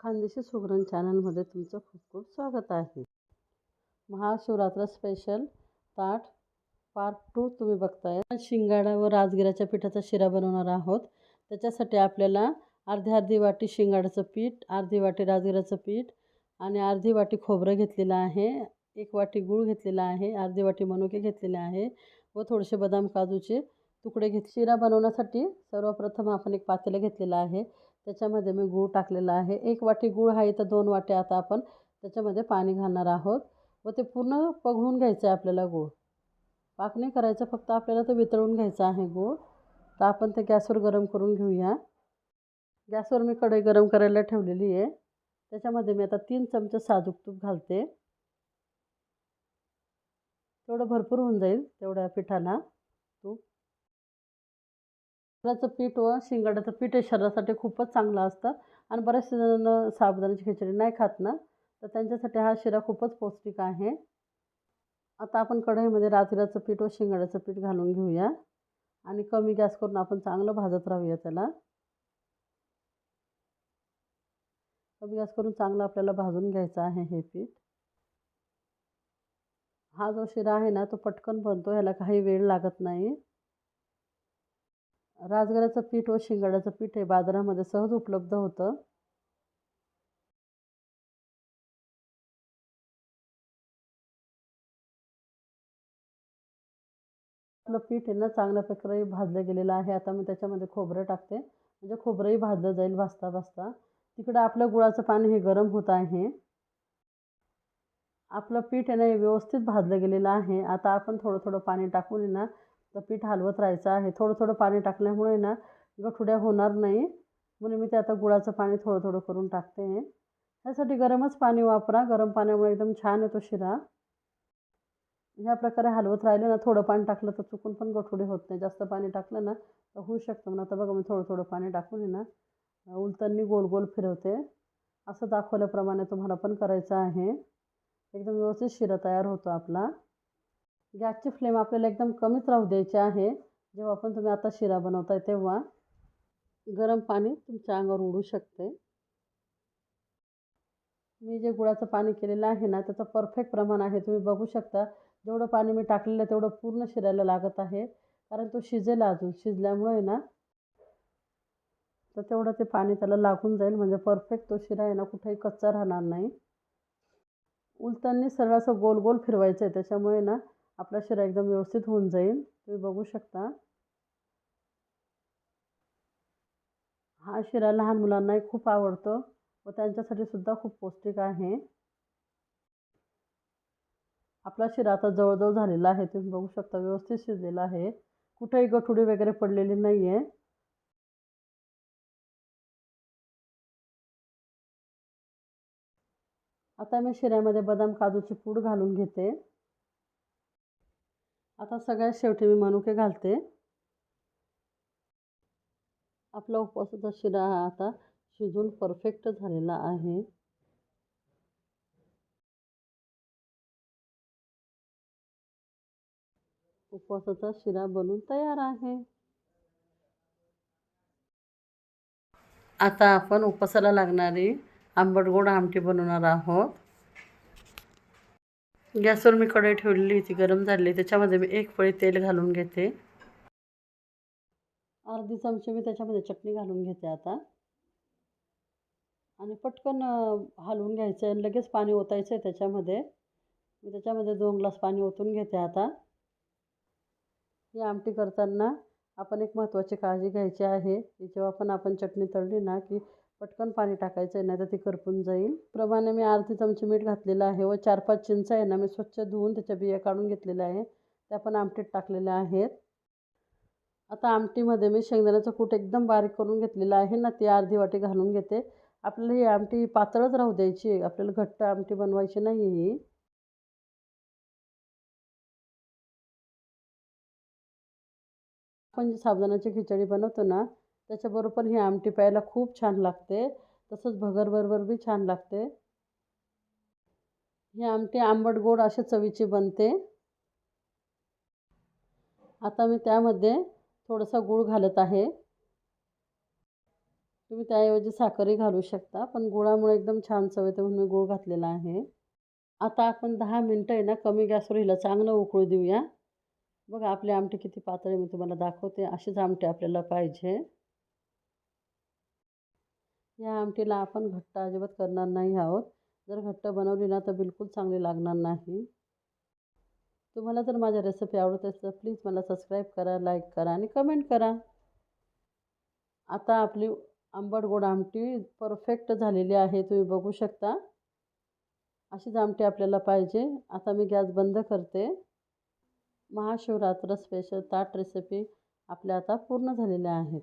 खानदेशी सुगरण चॅनलमध्ये तुमचं खूप खूप स्वागत आहे. महाशिवरात्र स्पेशल ताट पार्ट टू तुम्ही बघताय. शिंगाडा व राजगिराच्या पिठाचा शिरा बनवणार आहोत. त्याच्यासाठी आपल्याला अर्धी अर्धी वाटी शिंगाड्याचं पीठ अर्धी वाटी राजगिराचं पीठ आणि अर्धी वाटी खोबरं घेतलेलं आहे. एक वाटी गूळ घेतलेला आहे अर्धी वाटी मनुके घेतलेले आहे व थोडेसे बदाम काजूचे तुकडे घेत शिरा बनवण्यासाठी सर्वप्रथम आपण एक पातेलं घेतलेलं आहे. त्याच्यामध्ये मी गूळ टाकलेला आहे. एक वाटी गूळ आहे तर दोन वाट्या आता आपण त्याच्यामध्ये पाणी घालणार आहोत. व ते पूर्ण पघळून घ्यायचं आहे आपल्याला गूळ. पाक नाही करायचं फक्त आपल्याला ते वितळून घ्यायचं आहे गूळ. तर आपण ते गॅसवर गरम करून घेऊया. गॅसवर मी कढई गरम करायला ठेवलेली आहे. त्याच्यामध्ये मी आता तीन चमचे साजूक तूप घालते. तेवढं भरपूर होऊन जाईल तेवढ्या पिठाला. तांदळाचं पीठ व शिंगाड्याचं पीठ हे शरीरासाठी खूपच चांगलं असतं. आणि बरेचसे जणांना साबुदाण्याची खिचडी नाही खात ना तर त्यांच्यासाठी हा शिरा खूपच पौष्टिक आहे. आता आपण कढईमध्ये राजगिराचं पीठ व शिंगाड्याचं पीठ घालून घेऊया. आणि कमी गॅस करून आपण चांगलं भाजत राहूया त्याला. कमी गॅस करून चांगलं आपल्याला भाजून घ्यायचं आहे हे पीठ. हा जो शिरा आहे ना तो पटकन बनतो ह्याला काही वेळ लागत नाही. राजगिराचं पीठ व शिंगाड्याचं पीठ हे बाजारामध्ये सहज उपलब्ध होतं. आपलं पीठ आहे ना चांगल्या प्रकारे भाजलं गेलेलं आहे. आता मी त्याच्यामध्ये खोबरं टाकते. म्हणजे खोबरंही भाजलं जाईल भाजता भाजता. तिकडं आपलं गुळाचं पाणी हे गरम होत आहे. आपलं पीठ आहे ना हे व्यवस्थित भाजलं गेलेलं आहे. आता आपण थोडं थोडं पाणी टाकून आहे ना तर पीठ हलवत राहायचं आहे. थोडं थोडं पाणी टाकल्यामुळे ना गठुड्या होणार नाही. म्हणून मी ते आता गुळाचं पाणी थोडं थोडं करून टाकते. ह्यासाठी गरमच पाणी वापरा. गरम पाण्यामुळे एकदम छान येतो शिरा. ह्या प्रकारे हलवत राहिलं ना थोडं पाणी टाकलं तर चुकून पण गठुडे होत नाही. जास्त पाणी टाकलं ना तर होऊ शकतं. म्हणून आता बघा मी थोडं थोडं पाणी टाकून ना उलतांनी गोल गोल फिरवते. असं दाखवल्याप्रमाणे तुम्हाला पण करायचं आहे. एकदम व्यवस्थित शिरा तयार होतो आपला. गॅसची फ्लेम आपल्याला एकदम कमीच राहू द्यायची आहे. जेव्हा पण तुम्ही आता शिरा बनवताय तेव्हा गरम पाणी तुमच्या अंगावर उडू शकते. मी जे गुळाचं पाणी केलेलं आहे ना त्याचं परफेक्ट प्रमाण आहे. तुम्ही बघू शकता जेवढं पाणी मी टाकलेलं आहे तेवढं पूर्ण शिरायला लागत आहे. कारण तो शिजेल अजून. शिजल्यामुळे ना तर तेवढं ते पाणी त्याला लागून जाईल. म्हणजे परफेक्ट तो शिरा आहे ना कुठेही कच्चा राहणार नाही. उलतांनी सरळ असं गोल गोल फिरवायचं आहे त्याच्यामुळे ना आपला शिरा एकदम व्यवस्थित होऊन जाईल. तुम्ही बघू शकता. हा शिरा लहान मुलांनाही खूप आवडतो व त्यांच्यासाठी सुद्धा खूप पौष्टिक आहे. आपला शिरा आता जवळजवळ झालेला आहे. तुम्ही बघू शकता व्यवस्थित शिजलेला आहे. कुठेही गठुडी वगैरे पडलेली नाही आहे आता मी शिऱ्यामध्ये बदाम काजूची पूड घालून घेते. आता सगळ्यात शेवटी मी मनुके घालते. आपला उपवासाचा शिरा हा आता शिजून परफेक्ट झालेला आहे. उपवासाचा शिरा बनून तयार आहे. आता आपण उपवासाला लागणारी आंबट गोड आमटी बनवणार आहोत. गॅसवर मी कढई ठेवलेली ती गरम झाली त्याच्यामध्ये मी एक पळी तेल घालून घेते. अर्धी चमचे मी त्याच्यामध्ये चटणी घालून घेते आता. आणि पटकन हलवून घ्यायचं आहे. लगेच पाणी ओतायचं आहे त्याच्यामध्ये. मी त्याच्यामध्ये दोन ग्लास पाणी ओतून घेते आता. ही आमटी करताना आपण एक महत्त्वाची काळजी घ्यायची आहे. की जेव्हा पण आपण चटणी तळली ना की पटकन पाणी टाकायचं आहे नाही तर ती करपून जाईल. प्रमाणे मी अर्धी चमची मीठ घातलेलं आहे व चार पाच चिंच आहे ना मी स्वच्छ धुवून त्याच्या बिया काढून घेतलेल्या आहे. त्या पण आमटीत टाकलेल्या आहेत. आता आमटीमध्ये मी शेंगदाण्याचं कूट एकदम बारीक करून घेतलेलं आहे ना ती अर्धी वाटी घालून घेते. आपल्याला ही आमटी पातळच राहू द्यायची आपल्याला घट्ट आमटी बनवायची नाही ही. आपण जी साबुदाण्याची खिचडी बनवतो ना त्याच्याबरोबर ही आमटी प्यायला खूप छान लागते. तसंच भगरबरोबर बी छान लागते. ही आमटी आंबट गोड अशा चवीची बनते. आता मी त्यामध्ये थोडासा गूळ घालत आहे. तुम्ही त्याऐवजी साखरही घालू शकता पण गुळामुळे एकदम छान चव येते म्हणून मी गूळ घातलेला आहे. आता आपण दहा मिनटं आहे ना कमी गॅसवर हिला चांगलं उकळू देऊया. बघा आपली आमटी किती पातळी मी तुम्हाला दाखवते. अशीच आमटी आपल्याला पाहिजे. या आमटीला आपण घट्ट अजिबात करणार नाही आहोत. जर घट्ट बनवली ना तर बिलकुल चांगली लागणार नाही. तुम्हाला जर माझ्या रेसिपी आवडत असेल तर प्लीज मला सबस्क्राईब करा लाईक करा आणि कमेंट करा. आता आपली आंबट गोड आमटी परफेक्ट झालेली आहे तुम्ही बघू शकता. अशीच आमटी आपल्याला पाहिजे. आता मी गॅस बंद करते. महाशिवरात्र स्पेशल ताट रेसिपी आपल्या आता पूर्ण झालेल्या आहेत.